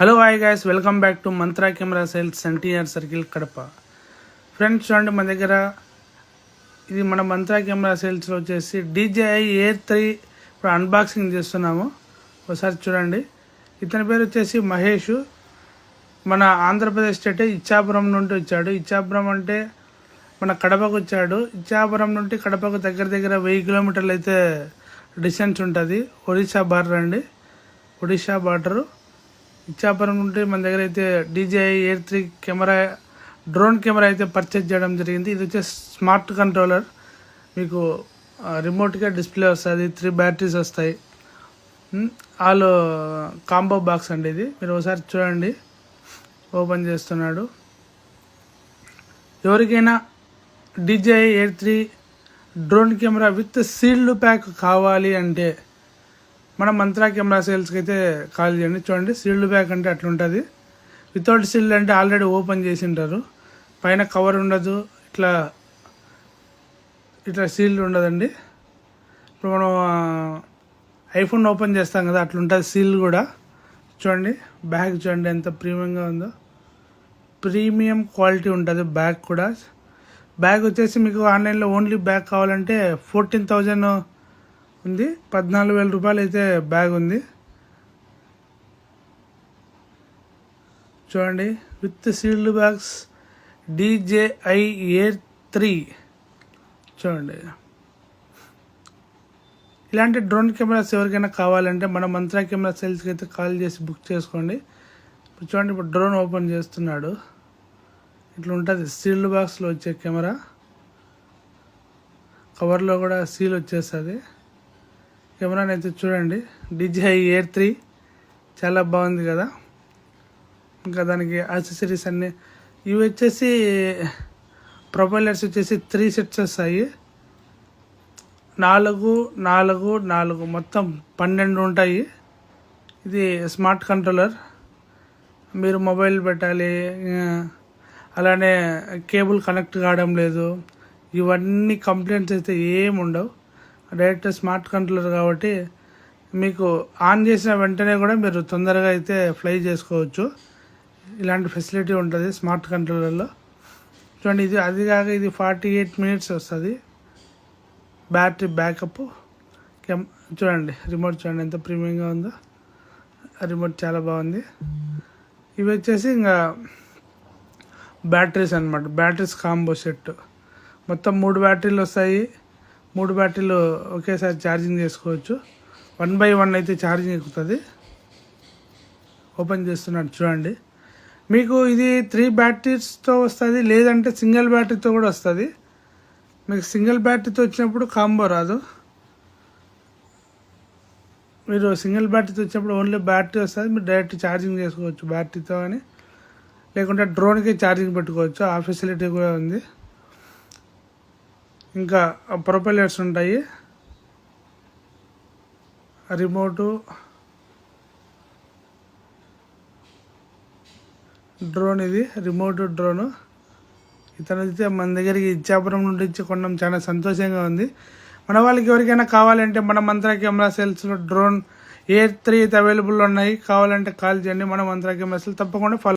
Hello hi guys welcome back to Mantra camera sales NTR circle Kadapa friends చూడండి మన దగ్గర ఇది మన మంత్రా కెమెరా సేల్స్లో వచ్చేసి డీజేఐ ఎయిర్ త్రీ ఇప్పుడు అన్బాక్సింగ్ చేస్తున్నాము. ఒకసారి చూడండి. ఇతని పేరు వచ్చేసి మహేష్. మన ఆంధ్రప్రదేశ్ స్టేట్ ఇచ్చాపురం నుండి వచ్చాడు. ఇచ్చాపురం అంటే మన కడపకు వచ్చాడు. ఇచ్చాపురం నుండి కడపకు దగ్గర దగ్గర వెయ్యి కిలోమీటర్లు అయితే డిస్టెన్స్ ఉంటుంది. ఒడిశా బార్డర్ అండి. ఒడిశా బార్డరు. ఇచ్చాపురం నుండి మన దగ్గర అయితే DJI Air three camera drone camera అయితే పర్చేజ్ చేయడం జరిగింది. ఇది వచ్చేసి స్మార్ట్ కంట్రోలర్. మీకు రిమోట్గా డిస్ప్లే వస్తుంది త్రీ బ్యాటరీస్ వస్తాయి. ఆల్ కాంబో బాక్స్ అండి ఇది. మీరు ఒకసారి చూడండి. ఓపెన్ చేస్తున్నాడు. ఎవరికైనా DJI Air three drone camera with sealed pack కావాలి అంటే మన మంత్రా కెమెరా సేల్స్కి అయితే కాల్ చేయండి. చూడండి సీల్డ్ బ్యాగ్ అంటే అట్లుంటుంది. వితౌట్ సీల్డ్ అంటే ఆల్రెడీ ఓపెన్ చేసి ఉంటారు పైన కవర్ ఉండదు ఇట్లా ఇట్లా సీల్డ్ ఉండదండి. ఇప్పుడు మనం ఐఫోన్ ఓపెన్ చేస్తాం కదా అట్లుంటుంది సీల్ కూడా. చూడండి బ్యాగ్ చూడండి ఎంత ప్రీమియంగా ఉందో. ప్రీమియం క్వాలిటీ ఉంటుంది బ్యాగ్ కూడా. బ్యాగ్ వచ్చేసి మీకు ఆన్లైన్లో ఓన్లీ బ్యాగ్ కావాలంటే ఫోర్టీన్ థౌజండ్ ఉంది. పద్నాలుగు వేల రూపాయలు అయితే బ్యాగ్ ఉంది. చూడండి. With sealed bags DJI Air three. చూడండి. ఇలాంటి డ్రోన్ కెమెరాస్ ఎవరికైనా కావాలంటే మన మంత్రా కెమెరా సేల్స్కి అయితే కాల్ చేసి బుక్ చేసుకోండి. ఇప్పుడు చూడండి. ఇప్పుడు డ్రోన్ ఓపెన్ చేస్తున్నాడు. ఇట్లా ఉంటుంది. సీల్డ్ బాక్స్లో వచ్చే కెమెరా. కవర్లో కూడా సీల్ వచ్చేస్తుంది. కెమెరాని అయితే చూడండి. డిజిఐ ఎయిర్ త్రీ చాలా బాగుంది కదా. ఇంకా దానికి యాక్సెసరీస్ అన్నీ. ఇవి వచ్చేసి ప్రొపైలర్స్ వచ్చేసి త్రీ సెట్స్ వస్తాయి. నాలుగు నాలుగు నాలుగు. మొత్తం పన్నెండు ఉంటాయి. ఇది స్మార్ట్ కంట్రోలర్ మీరు మొబైల్ పెట్టాలి. అలానే కేబుల్ కనెక్ట్ కావడం లేదు. ఇవన్నీ కంప్లైంట్స్ అయితే ఏమి ఉండవు డైరెక్ట్ స్మార్ట్ కంట్రోలర్ కాబట్టి మీకు ఆన్ చేసిన వెంటనే కూడా మీరు తొందరగా అయితే ఫ్లై చేసుకోవచ్చు. ఇలాంటి ఫెసిలిటీ ఉంటుంది స్మార్ట్ కంట్రోలర్లో. చూడండి ఇది అది కాక ఇది ఫార్టీ ఎయిట్ మినిట్స్ వస్తుంది. Battery backup. కెమ్ చూడండి రిమోట్ చూడండి ఎంత ప్రీమియంగా ఉందో. రిమోట్ చాలా బాగుంది. ఇవి వచ్చేసి ఇంకా బ్యాటరీస్ అనమాట బ్యాటరీస్ కాంబో సెట్. మొత్తం మూడు బ్యాటరీలు వస్తాయి. మూడు బ్యాటరీలు ఒకేసారి ఛార్జింగ్ చేసుకోవచ్చు. వన్ బై వన్ అయితే ఛార్జింగ్ ఎక్కుతుంది. ఓపెన్ చేస్తున్నాడు చూడండి. మీకు ఇది త్రీ బ్యాటరీస్తో వస్తుంది లేదంటే సింగిల్ బ్యాటరీతో కూడా వస్తుంది. మీకు సింగిల్ బ్యాటరీతో వచ్చినప్పుడు కాంబో రాదు. మీరు సింగిల్ బ్యాటరీతో వచ్చినప్పుడు ఓన్లీ బ్యాటరీ వస్తుంది మీరు డైరెక్ట్ ఛార్జింగ్ చేసుకోవచ్చు బ్యాటరీతో కానీ లేకుంటే డ్రోన్కి ఛార్జింగ్ పెట్టుకోవచ్చు ఆ ఫెసిలిటీ కూడా ఉంది. ఇంకా ప్రొపెలర్స్ ఉంటాయి. రిమోటు డ్రోన్ ఇది రిమోట్ డ్రోను. ఇతనైతే మన దగ్గరికి ఇచ్చాపురం నుండి ఇచ్చి కొనడం చాలా సంతోషంగా ఉంది. మన వాళ్ళకి ఎవరికైనా కావాలంటే మన మంత్రా కెమెరా సెల్స్లో డ్రోన్ ఏ త్రీ అవైలబుల్ ఉన్నాయి కావాలంటే కాల్ చేయండి. మన మంత్రా కెమెరా సేల్ తప్పకుండా ఫాలో